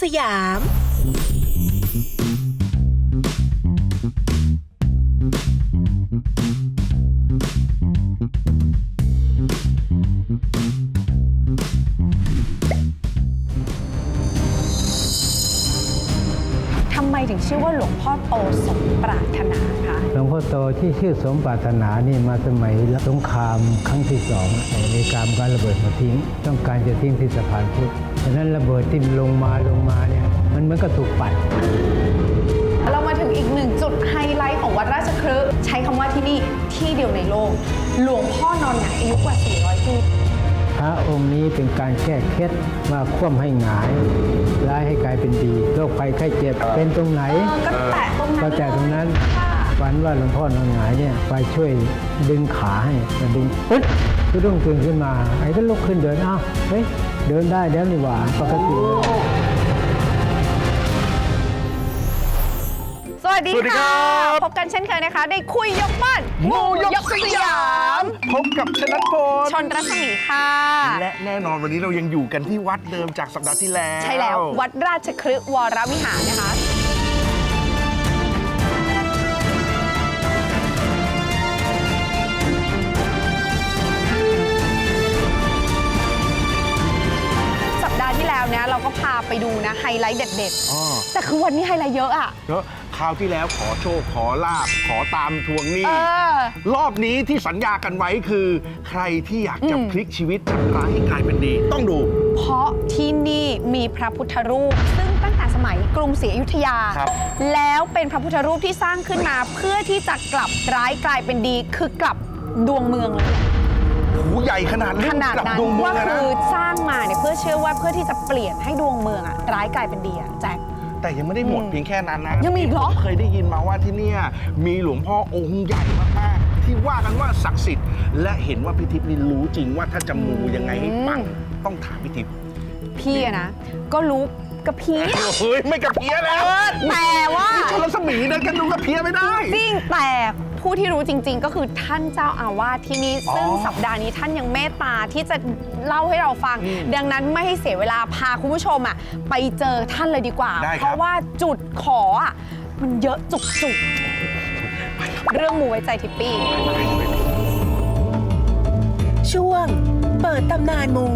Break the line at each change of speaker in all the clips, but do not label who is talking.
สยาม
ทำไมถึงชื่อว่าหลวงพ่อโตสมปรารถนาคะ
หลวงพ่อโตที่ชื่อสมปรารถนานี่มาสมัยสงครามครั้งที่สองในในการการระเบิดมาทิ้ง ต้องการจะทิ้งที่สะพานพุทธ ฉะนั้นระเบิดที่ลงมาลงมาเนี่ยมันเหมือนกับถูกปัด
เรามาถึงอีกหนึ่งจุดไฮไลท์ของวัดราชครึใช้คำว่าที่นี่ที่เดียวในโลก หลวงพ่อนอนหงายอายุกว่า 400 ปี
พระองค์นี้เป็นการแก้เคล็ดว่าคว่ำให้หงายร้ายให้กลายเป็นดีโรคภัยไข้เจ็บเป็นตรงไหน
ก็แตะตรงนั้น
ก็แต่ตรงนั้น
ค่ะ
ฝันว่าหลวงพ่อนอนหงายเนี่ยไปช่วยดึงขาให้มาดึงปึ๊ดก็ต้องตื่นขึ้นมาไอ้ก็ลุกขึ้นเดินอ้าวเฮ้ยเดินได้แล้วนี่หว่าปกติเลย
สวัสดี
สวัสดีครั
ค่ะ
บ
พบกันเช่นเคยนะคะได้คุยยกบ้าน
หมู่ยกสยามพบกับชนัทพล
ชนรัศมีค่ะ
และแน่นอนวันนี้เรายังอยู่กันที่วัดเดิมจากสัปดาห์ที่แล้ว
ใช่แล้ววัดราชครึวรวิหารนะคะ เนี่ยเราก็พาไปดูนะไฮไลท์เด็ด
อ๋อ
ๆ แต่คือวันนี้ไฮไลท์เยอะอะ
แล้วคราวที่แล้วขอโชคขอลาบขอตามทวงหนี้
เออ
รอบนี้ที่สัญญากันไว้คือ ใครที่อยากจะ
อืม
พลิกชีวิตจากร้ายให้กลายเป็นดี ต้องดู
เพราะที่นี่มีพระพุทธรูป ซึ่งตั้งแต่สมัยกรุงศรีอยุธยา
ครับ
แล้วเป็นพระพุทธรูปที่สร้างขึ้นมา เพื่อที่จะกลับร้ายกลายเป็นดี คือกลับดวงเมืองเลย
หูใหญ่ขนาด
ข
เรื่อง
นาด
กลับ
นั้น
ดวงเมือ
ว่าง
อะนะ
คือสร้างมาเนี่ยเพื่อเชื่อว่าเพื่อที่จะเปลี่ยนให้ดวงเมืองอะร้ายกลายเป็นดีอะแจ็ค
แต่ยังไม่ได้หมด
อืม
เพียงแค่นั้นนะ
ยังมีอีกเหรอ
ผมเคยได้ยินมาว่าที่เนี่ยมีหลวงพ่อองค์ใหญ่มากๆ ที่ว่ากันว่าศักดิ์สิทธิ์และเห็นว่าพิทิพย์นี่รู้จริงว่าถ้าจะมูยังไงให้ปังต้องถามพิทิพย์
พี่อะนะก็รู้ กับพี่
เฮ้ยไม่กับเพี้ยแล้ว
แต่ว่า
นี่ชนรัศมีเดินกันดูกับเพี้ยไม่ได้
จริงแต่ผู้ที่รู้จริง ๆ ก็คือท่านเจ้าอาวาสที่นี่
อ๋อ
ซึ่งสัปดาห์นี้ท่านยังเมตตาที่จะเล่าให้เราฟัง
อืม
ดังนั้นไม่ให้เสียเวลาพาคุณผู้ชมอะไปเจอท่านเลยดีกว่า
ได้ครับ
เพราะว่าจุดขออะมันเยอะจุกๆ เรื่องมูไว้ใจทิปปี้
ช่วง เปิดตำนานหมู่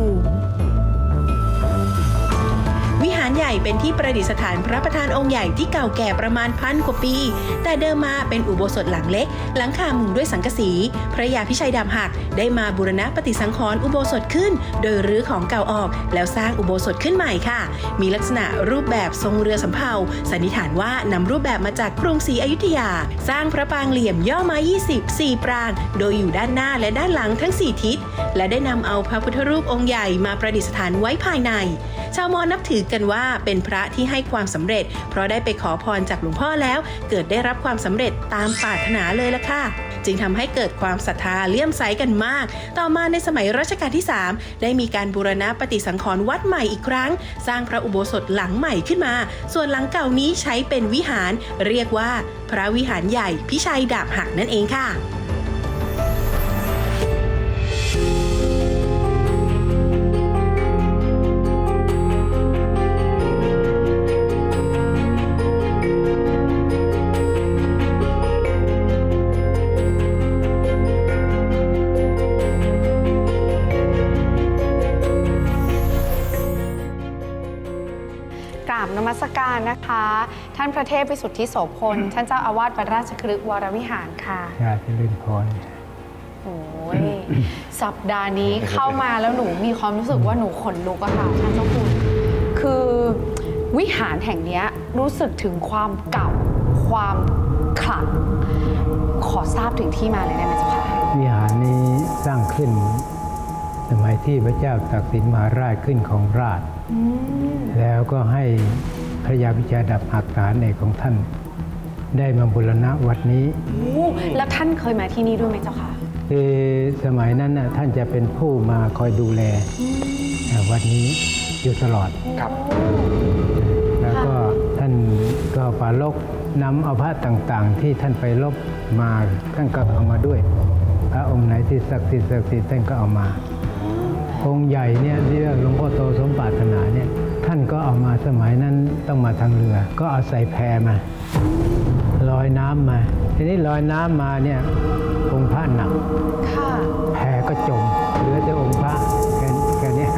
วิหารใหญ่เป็นที่ประดิษฐานพระประธานองค์ใหญ่ที่เก่าแก่ประมาณพันกว่าปี แต่เดิมมาเป็นอุโบสถหลังเล็ก หลังคามุงด้วยสังกะสี พระยาพิชัยดำหักได้มาบูรณะปฏิสังขรณ์อุโบสถขึ้น โดยรื้อของเก่าออก แล้วสร้างอุโบสถขึ้นใหม่ค่ะ มีลักษณะรูปแบบทรงเรือสำเภาสันนิษฐานว่านำรูปแบบมาจากกรุงศรีอยุธยา สร้างพระปรางเหลี่ยมย่อมา20 4ปราง โดยอยู่ด้านหน้าและด้านหลังทั้ง 4 ทิศ และได้นำเอาพระพุทธรูปองค์ใหญ่มาประดิษฐานไว้ภายใน ชาวมอญนับถือกันว่าเป็นพระที่ให้ความสำเร็จ เพราะได้ไปขอพรจากหลวงพ่อแล้ว เกิดได้รับความสำเร็จตามปรารถนาเลยละค่ะ จึงทำให้เกิดความศรัทธาเลื่อมใสกันมาก ต่อมาในสมัยรัชกาลที่ 3 ได้มีการบูรณะปฏิสังขรณ์วัดใหม่อีกครั้ง สร้างพระอุโบสถหลังใหม่ขึ้นมา ส่วนหลังเก่านี้ใช้เป็นวิหาร เรียกว่า พระวิหารใหญ่พิชัยดาบหักนั่นเองค่ะ
ระเทพวิสุทธิโสพลท่านเจ้าอาวาสวัดราชครึกวรวิหารค่ะ
ชาติเจริญพร
โอ้ยสัปดาห์นี้เข้ามาแล้วหนูมีความรู้สึกว่าหนูขนลุกอะค่ะท่านเจ้าคุณ คือวิหารแห่งเนี้ยรู้สึกถึงความเก่าความขลัง ขอทราบถึงที่มาเลยได้ไหมเจ้าค่ะ
วิหารนี้สร้างขึ้น สมัยที่พระเจ้าตากสินมหาราชขึ้นของราชย์แล้วก็ให้ พระยาพิชาดับหักฐานเอกของท่าน ได้มาบูรณะวัดนี้
โอ้แล้วท่านเคยมาที่นี่ด้วยไหมเจ้าค่ะ
คือสมัยนั้นน่ะท่านจะเป็นผู้มาคอยดูแลเอ่อวัดนี้อยู่ตลอด
ครับ
แล้วก็ท่านก็ปรารกนำเอาพระต่างๆ ที่ท่านไปลบมาท่านก็เอามาด้วย พระองค์ไหนที่ศักดิ์สิทธิ์ศักดิ์สิทธิ์ท่านก็เอามา องค์ใหญ่เนี่ยที่เรียกหลวงพ่อโตสมปรารถนาเนี่ย ท่านก็เอามาสมัยนั้นต้องมาทางเรือ ก็เอาใส่แพมาลอยน้ำมา ทีนี้ลอยน้ำมาเนี่ยองค์พระหนัก
ค่ะ
แพก็จมเหลือแต่องค์พระแค่แค่เนี้ย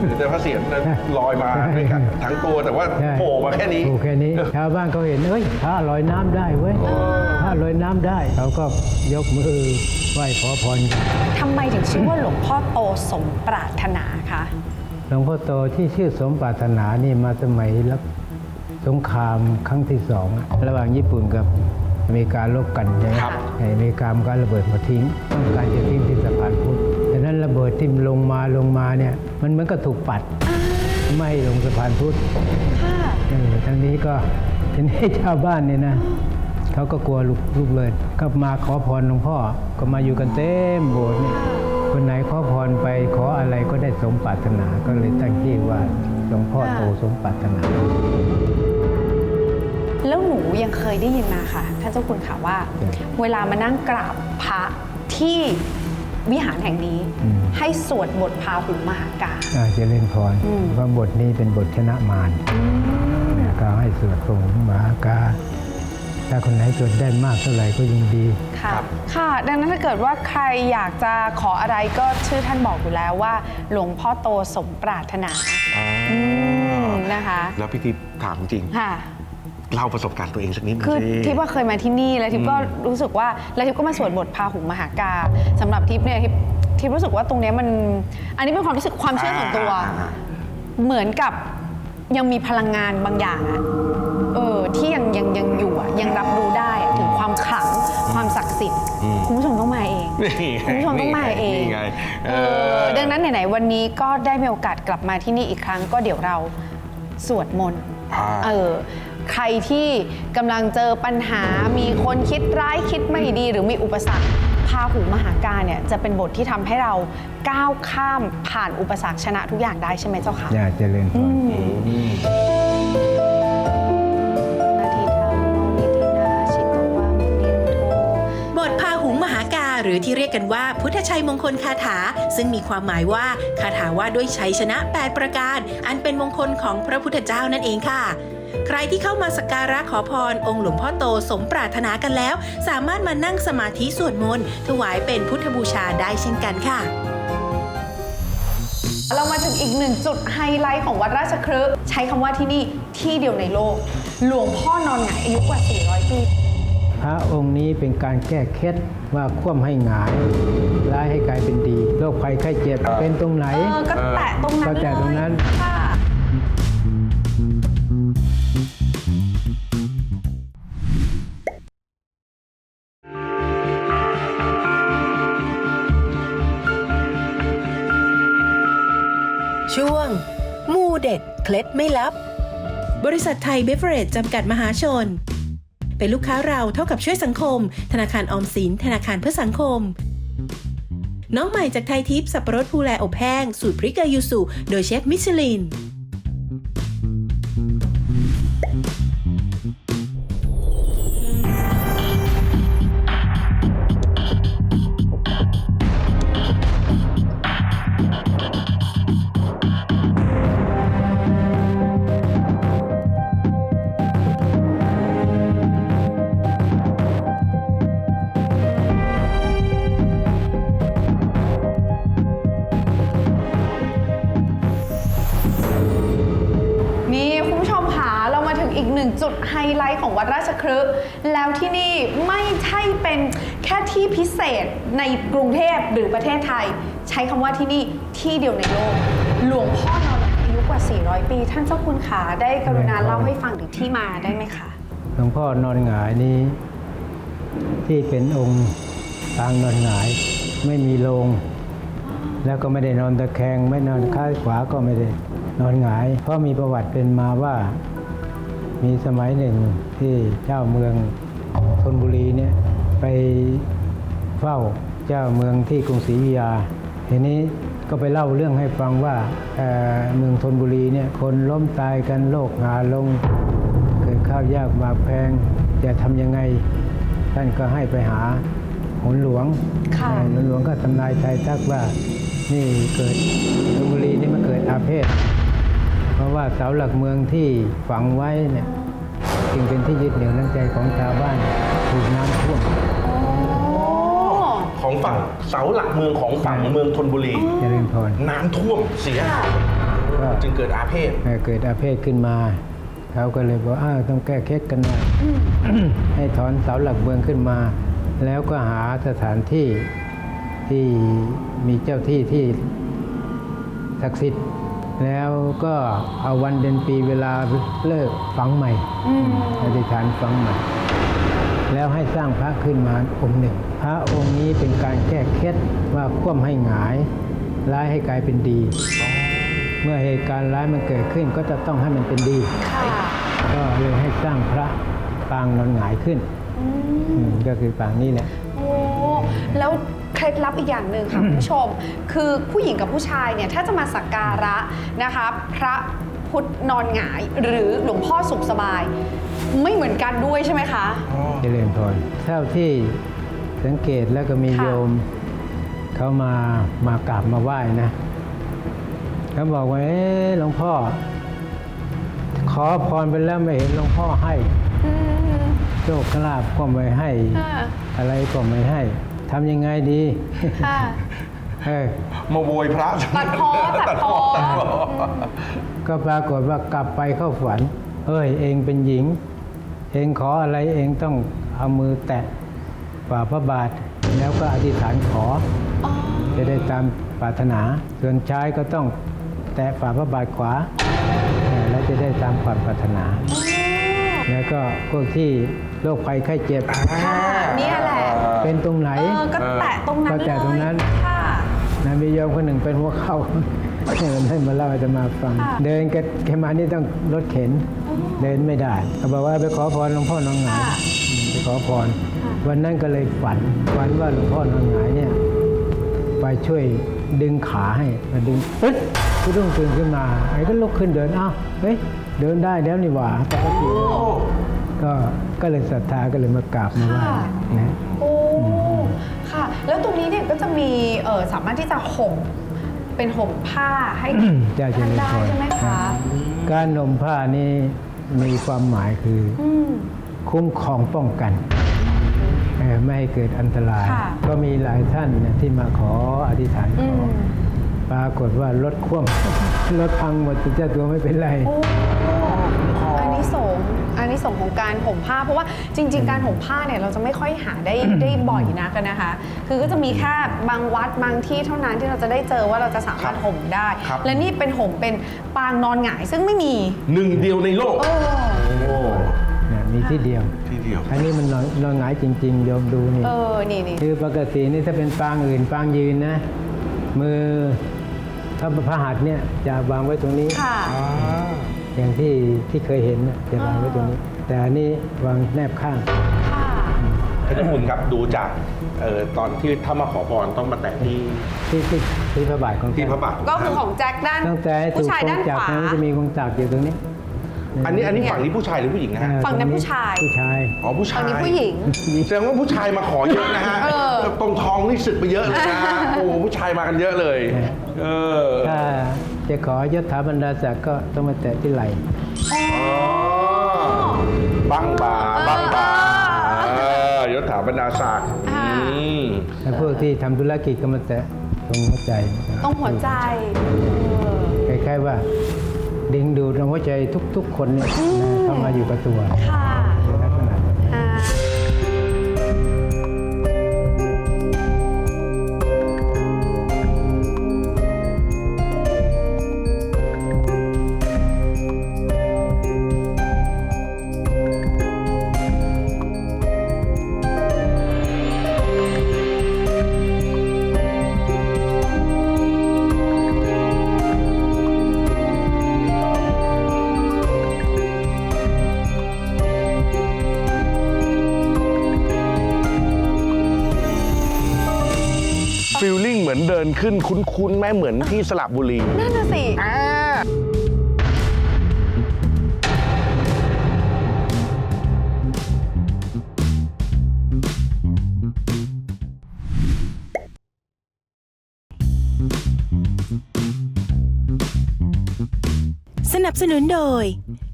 หรือแต่พระเศียรนั้นลอยมาด้วยกันทั้งตัวแต่ว่า
ใช่
โผล่มาแค่นี้
โผล่แค่นี้ชาวบ้านเขาเห็นเอ้ยพระลอยน้ำได้เว้ยพระลอยน้ำได้เขาก็ยกมือไหว้ขอพรกัน
ทำไมถึงชื่อว่าหลวงพ่อโตสมปรารถนาคะ
ห ลวงพ่อโตที่ชื่อสมปรารถนานี่มาสมัยรับสงครามครั้งที่สองอะระหว่างญี่ปุ่นกับอเมริกาลบกันใช่ไหม
ครับ
ไอ้อเมริกามันก็ระเบิดมาทิ้งต้องการจะทิ้งที่สะพานพุทธดังนั้นระเบิดที่ลงมาลงมาเนี่ยมันเหมือนกับถูกปัด ไม่ให้ลงสะพานพุทธ
ค่ะ
เออทั้งนี้ก็ทีนี้ชาวบ้านเนี่ยนะเขาก็กลัวลูกลูกเลย ก็มาขอพรหลวงพ่อก็มาอยู่กันเต็มโบสถ์เนี่ย คนไหนขอพรไปขออะไรก็ได้สมปรารถนาก็เลยตั้งชื่อว่าหลวงพ่อโตสมปรารถนา
แล้วหนูยังเคยได้ยินมาค่ะท่านเจ้าคุณค่ะว่า
ครับ
เวลามานั่งกราบพระที่วิหารแห่งนี้
อืม
ให้สวดบทพาหุงมหากา
อาเจริญพร
อืม
ว่าบทนี้เป็นบทชนะมารเนี่ยก็ให้สวดพระหุงมหากา ถ้าคนไหนสวดได้มากเท่าไหร่ก็ยิ่งดี
ค่ะ
ครับ
ค่ะ ดังนั้นถ้าเกิดว่าใครอยากจะขออะไรก็ชื่อท่านบอกอยู่แล้วว่า หลวงพ่อโตสมปรารถนา
อ่า
อืมนะคะ
แล้วพี่ทิพย์ถามจริง
ค่ะ
เล่าประสบการณ์ตัวเองสักนิดหนึง
คือ
สิ
ทิพย์ว่าเคยมาที่นี่แล้วทิพย์ก็รู้สึกว่าแล้วทิพย์ก็มาสวดบทพาหุงมหากาสำหรับทิพย์เนี่ยทิพย์ทิพย์รู้สึกว่าตรงเนี้ยมัน อันนี้เป็นความรู้สึกความเชื่อส่วนตัว
อ่า
เหมือนกับ ยังมีพลังงานบางอย่างอะเออที่ยังยังยังอยู่อะยังรับรู้ได้อะถึงความขลังความศักดิ์สิทธิ์คุณผู้ชมต้องมาเอง
นี่ไง
คุณผู้ชมต้องมาเอง
นี่ไง
เออ ดังนั้นไหนๆวันนี้ก็ได้มีโอกาสกลับมาที่นี่อีกครั้ง ก็เดี๋ยวเราสวดมนต์
อ่า
เออใครที่กำลังเจอปัญหามีคนคิดร้ายคิดไม่ดีหรือมีอุปสรรค พาหูมหากาเนี่ยจะเป็นบทที่ทำให้เราก้าวข้ามผ่านอุปสรรคชนะทุกอย่างได้ใช่ไหมเจ้าค่ะ
อย่าเจริญพร
นาทีธรรมโนนิธินาชิตวามุนินโท
บทพาหุงมหากาหรือที่เรียกกันว่าพุทธชัยมงคลคาถา ซึ่งมีความหมายว่าคาถาว่าด้วยชัยชนะ 8 ประการ อันเป็นมงคลของพระพุทธเจ้านั่นเองค่ะ ใครที่เข้ามาสักการะขอพร องค์หลวงพ่อโตสมปรารถนากันแล้ว สามารถมานั่งสมาธิสวดมนต์ถวายเป็นพุทธบูชาได้เช่นกันค่ะ
เรามาถึงอีกหนึ่งจุดไฮไลท์ของวัดราชครึใช้คำว่าที่นี่ที่เดียวในโลก หลวงพ่อนอนหงายอายุกว่า 400 ปี
พระองค์นี้เป็นการแก้เคล็ดว่าคว่ำให้หงายร้ายให้กลายเป็นดีโรคภัยไข้เจ็บเป็นตรงไหน
เออ ก็แตะตรงนั้น
ก็แตะตรงนั้น
เลยค่ะ
ล็ดไม่ลับ บริษัทไทยเบเวอเรจจำกัดมหาชน เป็นลูกค้าเราเท่ากับช่วยสังคม ธนาคารออมสิน ธนาคารเพื่อสังคม น้องใหม่จากไทยทิพย์สับปะรดภูแลอบแห้ง สูตรพริกเกยูสุ โดยเชฟมิชลิน
ของวัดราชครึแล้วที่นี่ไม่ใช่เป็นแค่ที่พิเศษในกรุงเทพหรือประเทศไทย ใช้คำว่าที่นี่ที่เดียวในโลก หลวงพ่อนอนอายุกว่า 400 ปี ท่านเจ้าคุณขาได้กรุณาเล่าให้ฟังถึงที่มาได้ไหมคะ
หลวงพ่อนอนหงายนี้ ที่เป็นองค์ปางนอนหงาย ไม่มีโลง แล้วก็ไม่ได้นอนตะแคง ไม่นอนข้างขวาก็ไม่ได้นอนหงาย เพราะมีประวัติเป็นมาว่า มีสมัยหนึ่งที่เจ้าเมืองธนบุรีเนี่ยไปเฝ้าเจ้าเมืองที่กรุงศรีอยุธยาทีนี้ก็ไปเล่าเรื่องให้ฟังว่าเอ่อเมืองธนบุรีเนี่ยคนล้มตายกันโรคงาลง เกิดข้าวยากหมากแพงจะทำยังไง ท่านก็ให้ไปหาหนหลวง
ค่ะ
เอ่อหนหลวงก็ทำนายทายทักว่านี่เกิดธนบุรีนี่มันเกิดอาเพศเพ ราะว่าเสาหลักเมืองที่ฝังไว้เนี่ยจึงเป็นที่ยึดเหนี่ยวน้ำใจของชาวบ้านถูกน้ำท่วม
ของฝั่งเสาหลักเมืองของฝั่งเมืองธนบุรี
เจริญพร
น้ำท่วมเสีย
ก็
จึงเกิดอาเพศ
เอ่อเกิดอาเพศขึ้นมาเขาก็เลยบอกอ้าวต้องแก้เคล็ดกันหน่อย ให้ถอนเสาหลักเมืองขึ้นมา แล้วก็หาสถานที่ที่มีเจ้าที่ที่ศักดิ์สิทธิ์ แล้วก็เอาวันเดือนปีเวลาเลิกฝังใหม่อธิษฐานฝังใหม่ แล้วให้สร้างพระขึ้นมาองค์หนึ่ง พระองค์นี้เป็นการแก้เคล็ดว่าคว่ำให้หงาย ร้ายให้กลายเป็นดี เมื่อเหตุการณ์ร้ายมันเกิดขึ้นก็จะต้องให้มันเป็นดี
ค่ะ
ก็เลยให้สร้างพระปางนอนหงายขึ้นอืมก็คือปางนี้แหละ
โอ้แล้ว เคล็ดลับอีกอย่างหนึ่งค่ะคุณผู้ชม คือผู้หญิงกับผู้ชายเนี่ยถ้าจะมาสักการะนะคะพระพุทธนอนหงายหรือหลวงพ่อสุขสบาย ไม่เหมือนกันด้วยใช่ไหมคะ
เจริญพรเท่าที่สังเกตแล้วก็มี
ค่ะ
โยมเขามามากราบมาไหว้นะเขาบอกว่าเอ๊ะหลวงพ่อ ขอพรไปแล้วไม่เห็นหลวงพ่อให้
อืม
โชคลาภก็ไม่ให้
ค่ะ
อะไรก็ไม่ให้ ทำยังไงดี
ค่ะ
เออ
มาโวยพระ
ตัดพ้อตัดพ้อ
ตัดพ้อ
ก็ปรากฏว่ากลับไปเข้าฝัน เอ้ยเองเป็นหญิง เองขออะไรเองต้องเอามือแตะฝ่าพระบาท แล้วก็อธิษฐานขอ
อ๋อ
จะได้ตามปรารถนา ส่วนชายก็ต้องแตะฝ่าพระบาทขวาเออแล้วจะได้ตามความปรารถนา แล้วก็พวกที่โรคภัยไข้เจ็บ
ค่ะเนี่ยแหละ
เป็นตรงไหน
เออก็แตะตรงนั้น
ก็
เลย
แตะตรงนั้น
ค่ะ
นะมีโยมคนหนึ่งเป็นหัวเข่าเออท่านมาเล่าให้อาตมาฟัง
ค่ะ
เดินแกแกมานี่ต้องรถเข็น เดินไม่ได้เขาบอกว่าไปขอพรหลวงพ่อน้องหงาย
ค่ะ
อืมไปขอพร วันนั้นก็เลยฝันฝันว่าหลวงพ่อน้องหงายเนี่ยไปช่วยดึงขาให้มาดึงปึ๊ดก็ต้องตื่นขึ้นมาไอ้ก็ลุกขึ้นเดินอ้าวเฮ้ย เดินได้แล้วนี่หว่าปกติก็ก็เลยศรัทธาก็เลยมากราบมาไหว้
ค่ะ
นะ
โอ้ค่ะ แล้วตรงนี้เนี่ยก็จะมีเออสามารถที่จะห่มเป็นห่มผ้าให้
เจ้าเจ
ท่าน
ริญ
ได้
พร
ใช่ไหมคะ
การนมผ้านี่มีความหมายคือ
อืม
คุ้มครองป้องกันเอ่อไม่ให้เกิดอันตราย
ค่ะ
ก็มีหลายท่านเนี่ยที่มาขออธิษฐานข
อื
อ
ม
ปรากฏว่ารถคว่ำ รถพังหมดแต่เจ้าตัวไม่เป็นไร
โอ้อันนี้สงส์อันนี้สงส์ของการห่มผ้า เพราะว่าจริง ๆ การห่มผ้าเนี่ยเราจะไม่ค่อยหาได้ได้บ่อยนักอะนะคะ คือก็จะมีแค่บางวัดบางที่เท่านั้นที่เราจะได้เจอว่าเราจะสามารถห่มได้
ครับ
และนี่เป็นห่มเป็นปางนอนหงายซึ่งไม่มี
หนึ่งเดียวในโลก
โอ้
โอ้
เนี่ยมีที่เดียว
ที่เดียว
อันนี้มันนอนนอนหงายจริงๆโยมดูนี่
เออนี่นี่
คือปกตินี่ถ้าเป็นปางอื่นปางยืนนะ มือ ถ้าพระหัตถ์เนี่ยจะวางไว้ตรงนี้
ค่ะ
อย่างที่ที่เคยเห็นนะจะวางไว้ตรงนี้ แต่อันนี้วางแนบข้าง
ค่ะ
พระเจ้าคุณครับดูจากเอ่อตอนที่ถ้ามาขอพรต้องมาแตะที่
ที่ที่ที่พระบาทของ
ที่
ท่าน
พระบาท
ก็คือของแจ็คด้าน
ตั้งแต่ให้ถู
ผู้
ก
ชาย
ก
ด้างน
จัก
ขวา
รนะมันจะมีกงจักรอยู่ตรงนี้
อันนี้อันนี้ฝั่งนี้ผู้ชายหรือผู้หญิงนะฮะ
อ่า
ฝั่งนั้น
ตร
ผู้ชาย
ผู้ชาย
อ๋อผู้ชาย
ฝั่งนี้ผู้หญิง
แสดงว่าผู้ชายมาขอเยอะนะฮะ
เออ
ตรงทองนี่สึกไปเยอะเลยนะฮะโอ้ผู้ชายมากันเยอะเลย เออ
ถ้าจะขอยศถาบรรดาศักดิ์ก็ต้องมาแตะที่ไหล่
อ๋อบังบาบังบาเออยศถาบรรดาศักดิ์
อ่า
อืม
แล้วพวกที่ทำธุรกิจก็มาแตะตรงหัวใจ
ตรงหัวใจเออ
คล้ายๆว่าดึงดูดหัวใจทุกๆ คนเนี่ยนะเข้ามาอยู่กับตัว
ค่ะ
เห
มือนเดินขึ้นคุ้นๆไหมเหมือนที่สระบุรี
นั่นน่ะสิ
อ่า
สนับสนุนโดย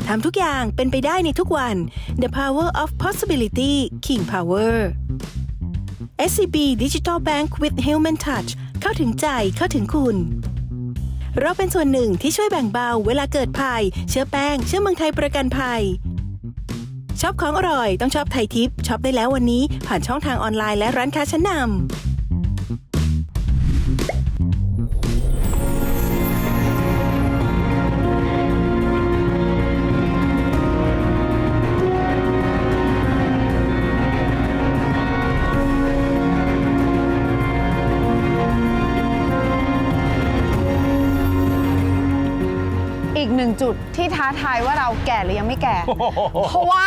ทำทุกอย่างเป็นไปได้ในทุกวัน The Power of Possibility King Power SCB Digital Bank with Human Touch เข้าถึงใจเข้าถึงคุณ เราเป็นส่วนหนึ่งที่ช่วยแบ่งเบาเวลาเกิดภัย เชื้อแป้ง เชื่อเมืองไทยประกันภัยชอบของอร่อยต้องชอบไทยทิปช็อปได้แล้ววันนี้ผ่านช่องทางออนไลน์และร้านค้าชั้นนำ
หนึ่งจุดที่ท้าทายว่าเราแก่หรือยังไม่แก่ เพราะว่า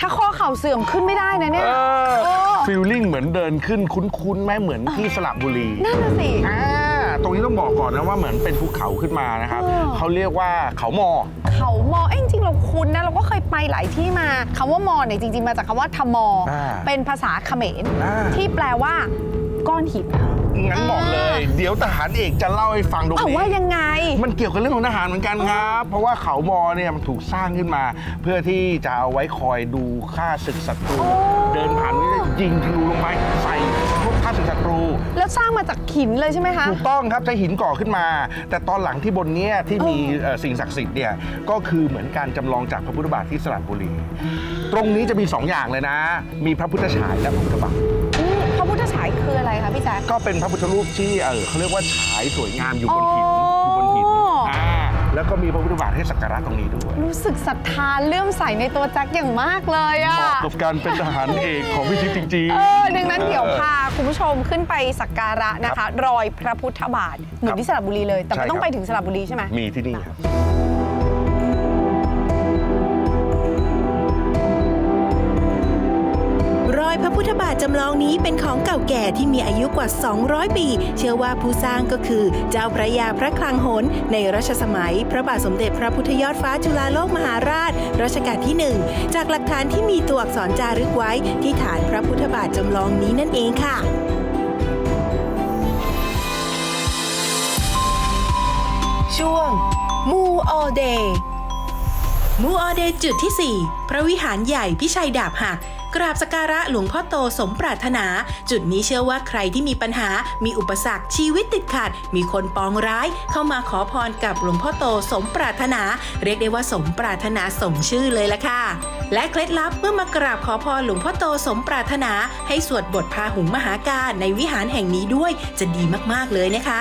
ถ้าข้อเข่าเสื่อมขึ้นไม่ได้นะเนี่ยโอ้
ฟิลลิ่งเหมือนเดินขึ้นคุ้นๆไหมเหมือนที่สระบุรี
นั่นน่ะสิ
อ่าตรงนี้ต้องบอกก่อนนะว่าเหมือนเป็นภูเขาขึ้นมานะครับ
เออ
เขาเรียกว่าเขาหมอ
เขามอเอ้ยจริงๆเราคุ้นนะเราก็เคยไปหลายที่มาคำว่ามอเนี่ยจริง ๆ มาจากคำว่าทมอ
อ่า
เป็นภาษาเขมร
อ่า
ที่แปลว่าก้อนหิน
งั้นบอกเลย เดี๋ยวทหารเอกจะเล่าให้ฟังตรง
เอา
นี้
ว่ายังไง
มันเกี่ยวกับเรื่องของทหารเหมือนกันครับ เพราะว่าเขามอเนี่ยมันถูกสร้างขึ้นมา เพื่อที่จะเอาไว้คอยดูฆ่าศึกศัตรู
โอ้
เดินผ่านนี่ยิงธนูลงไปใส่พวกฆ่าศึกศัตรู
แล้วสร้างมาจากหินเลยใช่ไหมคะ
ถูกต้องครับใช้หินก่อขึ้นมา แต่ตอนหลังที่บนเนี้ยที่มีเอ่อสิ่งศักดิ์สิทธิ์เนี่ยก็คือเหมือนการจำลองจากพระพุทธบาทที่สระบุรี ตรงนี้จะมี2อย่างเลยนะ มีพระพุทธฉายและพระพุทธบาทา
ยคืออะไรคะพี่แจ๊ค
ก็เป็นพระพุทธรูปที่เออเขาเรียกว่าฉายสวยงามอยู่บนหิน
อ๋อ
อ
อ
ยู่บนหินอ่าแล้วก็มีพระพุทธบาทให้สักการะตรงนี้ด้วย
รู้สึกศรัทธาเลื่อมใสในตัวแจ็คอย่างมากเลยอะ
เหมาะกับการเป็นทหารเอกของพี่ทิพย์จริง
เออ ดังนั้นเดี๋ยวพาคุณผู้ชมขึ้นไปสักการะนะคะรอยพระพุทธบาท เหมือนที่สระบุรีเลย แต่
ใช่
ไม่ต้อง
ครับ
ไปถึงสระบุรีใช่ไหม
มีที่นี่ครับ
พุทธบาทจำลองนี้เป็นของเก่าแก่ที่มีอายุกว่า 200 ปี เชื่อว่าผู้สร้างก็คือ เจ้าพระยาพระคลังหนในรัชสมัย พระบาทสมเด็จพระพุทธยอดฟ้าจุฬาโลกมหาราช รัชกาลที่ 1 จากหลักฐานที่มีตัวอักษรจารึกไว้ที่ฐานพระพุทธบาทจำลองนี้นั่นเองค่ะช่วงมูออเดย์มูออเดย์จุดที่ 4 พระวิหารใหญ่พิชัยดาบหัก กราบสการะหลวงพ่อโตสมปรารถนา จุดนี้เชื่อว่าใครที่มีปัญหา มีอุปสรรคชีวิตติดขัด มีคนปองร้าย เข้ามาขอพรกับหลวงพ่อโตสมปรารถนา เรียกได้ว่าสมปรารถนาสมชื่อเลยละค่ะ และเคล็ดลับเมื่อมากราบขอพรหลวงพ่อโตสมปรารถนา ให้สวดบทพาหุงมหาการในวิหารแห่งนี้ด้วยจะดีมากๆเลยนะคะ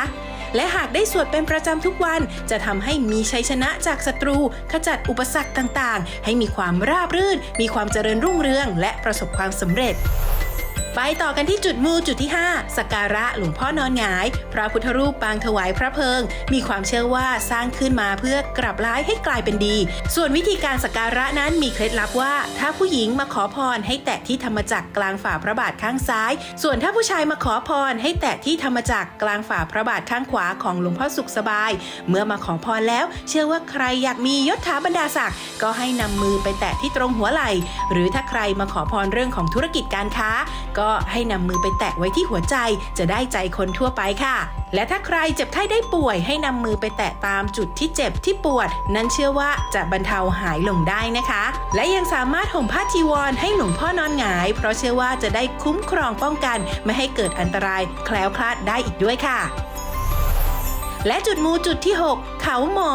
และหากได้สวดเป็นประจำทุกวัน จะทำให้มีชัยชนะจากศัตรู ขจัดอุปสรรคต่างๆ ให้มีความราบรื่น มีความเจริญรุ่งเรือง และประสบความสำเร็จ ไปต่อกันที่จุดมูจุดที่ 5 สักการะหลวงพ่อนอนหงาย พระพุทธรูปปางถวายพระเพลิง มีความเชื่อว่าสร้างขึ้นมาเพื่อกลับร้ายให้กลายเป็นดี ส่วนวิธีการสักการะนั้นมีเคล็ดลับว่า ถ้าผู้หญิงมาขอพรให้แตะที่ธรรมจักรกลางฝ่าพระบาทข้างซ้าย ส่วนถ้าผู้ชายมาขอพรให้แตะที่ธรรมจักรกลางฝ่าพระบาทข้างขวาของหลวงพ่อสุขสบาย เมื่อมาขอพรแล้ว เชื่อว่าใครอยากมียศถาบรรดาศักดิ์ก็ให้นำมือไปแตะที่ตรงหัวไหล่ หรือถ้าใครมาขอพรเรื่องของธุรกิจการค้าก็ให้นำมือไปแตะไว้ที่หัวใจจะได้ใจคนทั่วไปค่ะ และถ้าใครเจ็บไข้ได้ป่วย ให้นำมือไปแตะตามจุดที่เจ็บที่ปวด นั้นเชื่อว่าจะบรรเทาหายลงได้นะคะ และยังสามารถห่มผ้าจีวรให้หลวงพ่อนอนหงาย เพราะเชื่อว่าจะได้คุ้มครองป้องกัน ไม่ให้เกิดอันตรายแคล้วคลาดได้อีกด้วยค่ะและจุดมูจุดที่ 6 เขาหมอ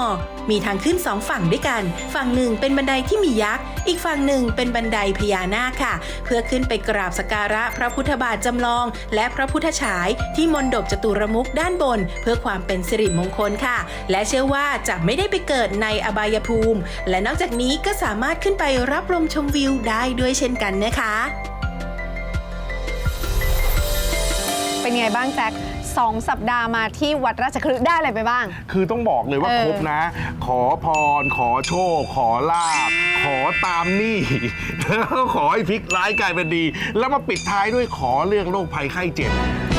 มีทางขึ้นสองฝั่งด้วยกัน ฝั่งหนึ่งเป็นบันไดที่มียักษ์ อีกฝั่งหนึ่งเป็นบันไดพญานาคค่ะ เพื่อขึ้นไปกราบสการะพระพุทธบาทจำลอง และพระพุทธฉายที่มณฑปจตุรมุขด้านบน เพื่อความเป็นสิริมงคลค่ะ และเชื่อว่าจะไม่ได้ไปเกิดในอบายภูมิ และนอกจากนี้ก็สามารถขึ้นไปรับลมชมวิวได้ด้วยเช่นกันนะคะ
เป็นไงบ้างแจ็ค สองสัปดาห์มาที่วัดราชคฤห์ได้อะไรไปบ้าง
คือต้องบอกเลยว่า
เออ
ครบนะ ขอพร ขอโชค ขอลาบ ขอตามหนี้ แล้วก็ขอให้พลิกร้ายกลายเป็นดี แล้วมาปิดท้ายด้วยขอเรื่องโรคภัยไข้เจ็บ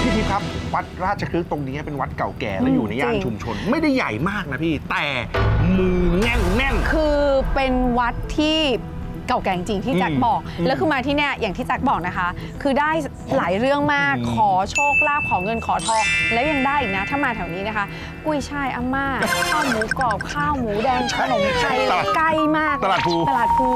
พี่ทิพย์ครับ วัดราชคฤห์ตรงนี้เป็นวัดเก่าแก่และอยู่ในย่านชุมชน ไม่ได้ใหญ่มากนะพี่แต่มูแน่นแน่น
คือเป็นวัดที่ เก่าแก่จริงๆที่แจ็ค
อืม
บอก
อืม
แล้วคือมาที่เนี่ยอย่างที่แจ็คบอกนะคะ คือได้หลายเรื่องมาก
อืม
ขอโชคลาภขอเงินขอทอง แล้วยังได้อีกนะ ถ้ามาแถวนี้นะคะ กุ้ยช่ายอาม่าข้าวหมูกรอบข้าวหมูแดงขนมไทย
ตลาด
ใกล้มาก
ตลาดภู
ตลาดภู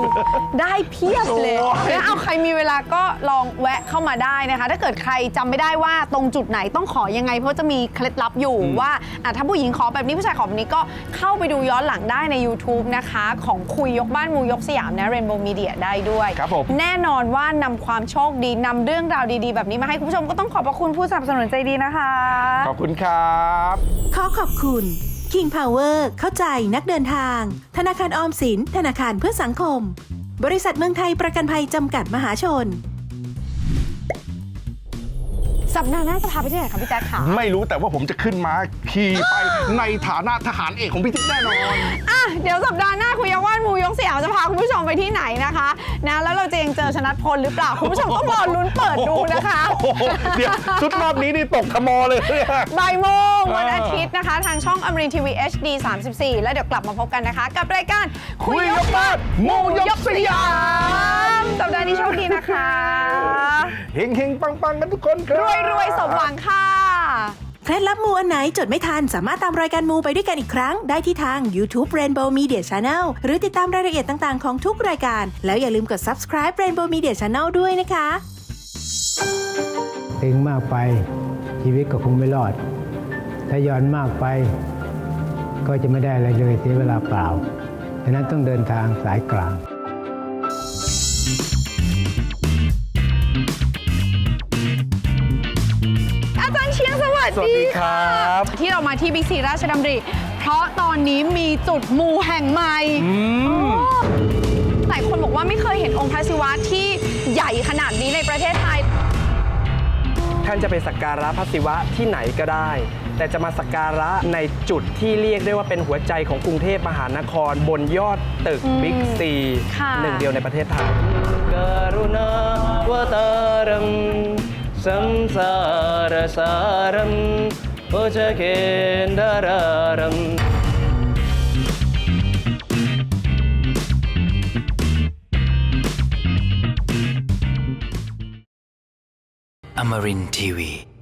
ได้เพียบเลย
โอ้ย
แล้วเอาใครมีเวลาก็ลองแวะเข้ามาได้นะคะ ถ้าเกิดใครจำไม่ได้ว่าตรงจุดไหนต้องขอยังไง เพราะจะมีเคล็ดลับอยู่ว่าอะถ้าผู้หญิงขอแบบนี้ผู้ชายขอแบบนี้ก็เข้าไปดูย้อนหลังได้ใน YouTube นะคะ ของคุยยกบ้านมูยกสยามนะ Rainbow Media ได้ด้วย
ครับผม
แน่นอนว่านำความโชคดีนำเรื่องราวดีๆ แบบนี้มาให้คุณผู้ชมก็ต้องขอบพระคุณผู้สนับสนุนใจดีนะคะ
ขอบคุณครับ
ขอขอบคุณ King Power เข้าใจนักเดินทาง ธนาคารออมสิน ธนาคารเพื่อสังคม บริษัทเมืองไทยประกันภัยจำกัดมหาชน
สัปดาห์หน้าจะพาไปที่ไหนคะพี่แจ๊คค่ะ
ไม่รู้แต่ว่าผมจะขึ้นมาขี่ไปในฐานะทหารเอกของพี่ทิพย์แน่นอน
อะเดี๋ยวสัปดาห์หน้าคุยยกว่านมูยกสยามจะพาคุณผู้ชมไปที่ไหนนะคะนะแล้วเราจะยังเจอชนัดพลหรือเปล่า คุณผู้ชมต้องรอลุ้นเปิดดูนะคะ
โอ้โหเดี๋ยวชุดรอบนี้นี่ตกทมอเลยเนี่ย
บ่ายโมงวัน
เอออ
อาทิตย์นะคะ ทางช่องอมรินทีวี HD 34 แล้วเดี๋ยวกลับมาพบกันนะคะ กับรายการ
คุยยกบ้านหมู่ยกสยาม
สัปดาห์นี้โชคดีนะคะ
เฮงเฮงปังปังกันทุกคนค
ร
รับ
วยรวยสมหวังค่ะ
เคล็ดลับมูอันไหนจดไม่ทัน สามารถตามรายการมูไปด้วยกันอีกครั้ง ได้ที่ทาง YouTube Rainbow Media Channel หรือติดตามรายละเอียดต่าง ๆ ของทุกรายการ แล้วอย่าลืมกด subscribe Rainbow Media Channel ด้วยนะคะ
ตึงมากไปชีวิตก็คงไม่รอด ถ้าหย่อนมากไป ก็จะไม่ได้อะไรเลยเสียเวลาเปล่าฉะนั้นต้องเดินทางสายกลาง
สวัส
สวัส
ดี
ดีค
ค่ะ
รับ
ที่เรามาที่บิ๊กซีราชดำริ เพราะตอนนี้มีจุดมูแห่งใหม่หลายคนบอกว่าไม่เคยเห็นองค์พระศิวะที่ใหญ่ขนาดนี้ในประเทศไทย
ท่านจะไปสักการะพระศิวะที่ไหนก็ได้ แต่จะมาสักการะในจุดที่เรียกได้ว่าเป็นหัวใจของกรุงเทพมหานคร บนยอดตึก
อืม
บิ๊กซี
ค่ะ
หนึ่งเดียวในประเทศไทยกรุณาวตารัง சம்சாரசாரம் புஜகேண்டராரம்
Amarin Tiwi.